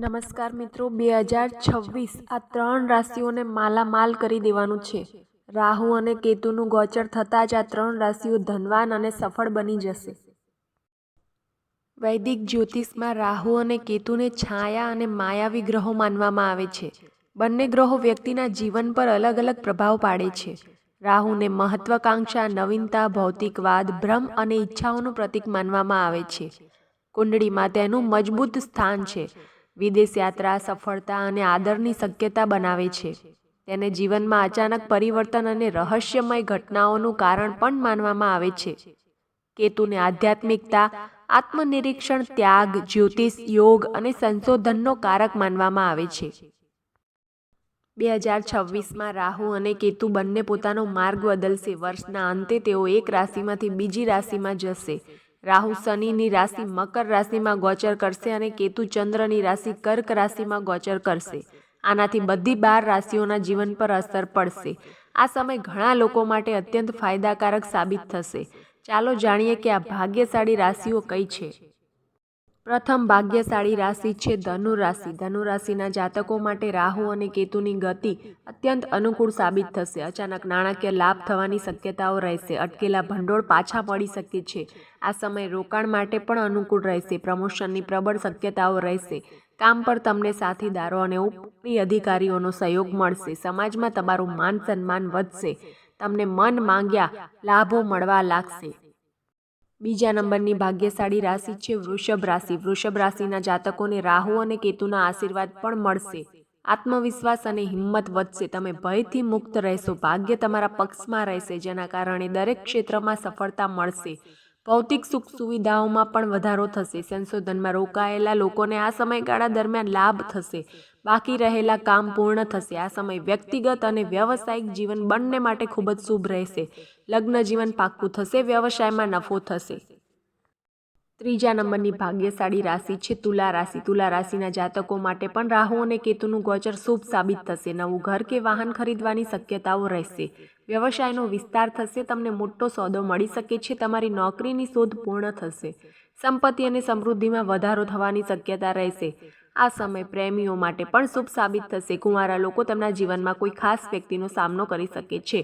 નમસ્કાર મિત્રો, બે હજાર છવ્વીસ આ ત્રણ રાશિઓને માલામાલ કરી દેવાનું છે. રાહુ અને કેતુનું ગોચર થતાં જ આ ત્રણ રાશિઓ ધનવાન અને સફળ બની જશે. વૈદિક જ્યોતિષમાં રાહુ અને કેતુને છાયા અને માયાવી ગ્રહો માનવામાં આવે છે. બંને ગ્રહો વ્યક્તિના જીવન પર અલગ અલગ પ્રભાવ પાડે છે. રાહુને મહત્વાકાંક્ષા, નવીનતા, ભૌતિકવાદ, ભ્રમ અને ઈચ્છાઓનું પ્રતીક માનવામાં આવે છે. કુંડળીમાં તેનું મજબૂત સ્થાન છે. વિદેશ યાત્રા, સફળતા અને આદરની શક્યતા બનાવે છે. તેને જીવનમાં અચાનક પરિવર્તન અને રહસ્યમય ઘટનાઓનું કારણ પણ માનવામાં આવે છે. કેતુને આધ્યાત્મિકતા, આત્મનિરીક્ષણ, ત્યાગ, જ્યોતિષ, યોગ અને સંશોધનનો કારક માનવામાં આવે છે. બે હજાર છવ્વીસમાં રાહુ અને કેતુ બંને પોતાનો માર્ગ બદલશે. વર્ષના અંતે તેઓ એક રાશિમાંથી બીજી રાશિમાં જશે. રાહુ શનિની રાશિ મકર રાશિમાં ગોચર કરશે અને કેતુ ચંદ્રની રાશિ કર્ક રાશિમાં ગોચર કરશે. આનાથી બધી બાર રાશિઓના જીવન પર અસર પડશે. આ સમય ઘણા લોકો માટે અત્યંત ફાયદાકારક સાબિત થશે. ચાલો જાણીએ કે આ ભાગ્યશાળી રાશિઓ કઈ છે. પ્રથમ ભાગ્યશાળી રાશિ છે ધનુ રાશિ. ધનુ રાશિના જાતકો માટે રાહુ અને કેતુની ગતિ અત્યંત અનુકૂળ સાબિત થશે. અચાનક નાણાકીય લાભ થવાની શક્યતાઓ રહેશે. અટકેલા ભંડોળ પાછા મળી શકે છે. આ સમય રોકાણ માટે પણ અનુકૂળ રહેશે. પ્રમોશનની પ્રબળ શક્યતાઓ રહેશે. કામ પર તમને સાથીદારો અને ઉપરી અધિકારીઓનો સહયોગ મળશે. સમાજમાં તમારું માન સન્માન વધશે. તમને મન માંગ્યા લાભો મળવા લાગશે. બીજા નંબરની ભાગ્યશાળી રાશિ છે વૃષભ રાશિ. વૃષભ રાશિના જાતકોને રાહુ અને કેતુના આશીર્વાદ પણ મળશે. આત્મવિશ્વાસ અને હિંમત વધશે. તમે ભયથી મુક્ત રહેશો. ભાગ્ય તમારા પક્ષમાં રહેશે, જેના કારણે દરેક ક્ષેત્રમાં સફળતા મળશે. ભૌતિક સુખ સુવિધાઓમાં પણ વધારો થશે. સંશોધનમાં રોકાયેલા લોકોને આ સમયગાળા દરમિયાન લાભ થશે. બાકી રહેલા કામ પૂર્ણ થશે. આ સમય વ્યક્તિગત અને વ્યવસાયિક જીવન બંને માટે ખૂબ જ શુભ રહેશે. લગ્ન જીવન પાક્કું થશે, વ્યવસાયમાં નફો થશે. ત્રીજા નંબરની ભાગ્યશાળી રાશિ છે, તુલા રાશિ. તુલા રાશિના જાતકો માટે પણ રાહુ અને કેતુનું ગોચર શુભ સાબિત થશે. નવું ઘર કે વાહન ખરીદવાની શક્યતાઓ રહેશે. વ્યવસાયનો વિસ્તાર થશે, તમને મોટો સોદો મળી શકે છે, તમારી નોકરીની શોધ પૂર્ણ થશે. સંપત્તિ અને સમૃદ્ધિમાં વધારો થવાની શક્યતા રહેશે. આ સમય પ્રેમીઓ માટે પણ શુભ સાબિત થશે. કુંવારા લોકો તેમના જીવનમાં કોઈ ખાસ વ્યક્તિનો સામનો કરી શકે છે.